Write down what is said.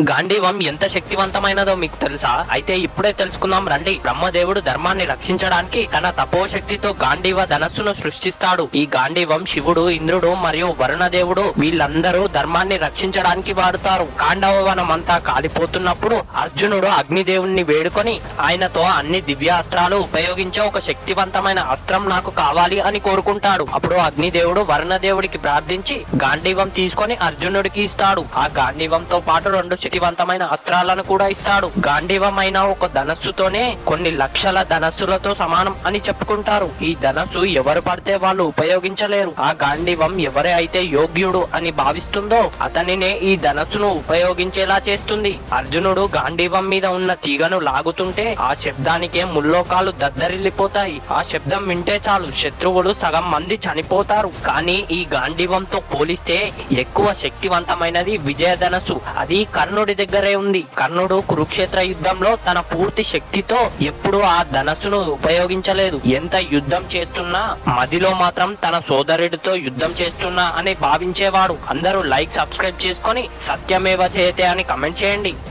గాంధీవం ఎంత శక్తివంతమైనదో మీకు తెలుసా? అయితే ఇప్పుడే తెలుసుకుందాం రండి. బ్రహ్మదేవుడు ధర్మాన్ని రక్షించడానికి తన తపోశక్తితో గాంధీవ ధనస్సును సృష్టిస్తాడు. ఈ గాంధీవం శివుడు ఇంద్రుడు మరియు వరుణదేవుడు వీళ్ళందరూ ధర్మాన్ని రక్షించడానికి వాడుతారు. కాండవ వనం అంతా కాలిపోతున్నప్పుడు అర్జునుడు అగ్నిదేవుణ్ణి వేడుకొని ఆయనతో అన్ని దివ్యాస్త్రాలు ఉపయోగించే ఒక శక్తివంతమైన అస్త్రం నాకు కావాలి అని కోరుకుంటాడు. అప్పుడు అగ్నిదేవుడు వరుణదేవుడికి ప్రార్థించి గాంధీవం తీసుకొని అర్జునుడికి ఇస్తాడు. ఆ గాంధీవంతో పాటు రెండు శక్తివంతమైన అస్త్రాలను కూడా ఇస్తాడు. గాంధీవం అయిన ఒక ధనస్సుతోనే కొన్ని లక్షల ధనస్సులతో సమానం అని చెప్పుకుంటారు. ఈ ధనస్సు ఎవరు పడితే వాళ్ళు ఉపయోగించలేరు. ఆ గాంధీవం ఎవరే అయితే యోగ్యుడు అని భావిస్తుందో అతనినే ఈ ధనస్సును ఉపయోగించేలా చేస్తుంది. అర్జునుడు గాంధీవం మీద ఉన్న తీగను లాగుతుంటే ఆ శబ్దానికే ముల్లోకాలు దద్దరిల్లిపోతాయి. ఆ శబ్దం వింటే చాలు. శత్రువులు సగం మంది చనిపోతారు. కానీ ఈ గాంధీవంతో పోలిస్తే ఎక్కువ శక్తివంతమైనది విజయ ధనస్సు అది కర్ణ కర్ణుడి దగ్గరే ఉంది. కర్ణుడు కురుక్షేత్ర యుద్ధంలో తన పూర్తి శక్తితో ఎప్పుడూ ఆ ధనస్సును ఉపయోగించలేదు. ఎంత యుద్ధం చేస్తున్నా మదిలో మాత్రం తన సోదరుడితో యుద్ధం చేస్తున్నా అని భావించేవాడు. అందరూ లైక్ సబ్స్క్రైబ్ చేసుకొని సత్యమేవ చేతే అని కమెంట్ చేయండి.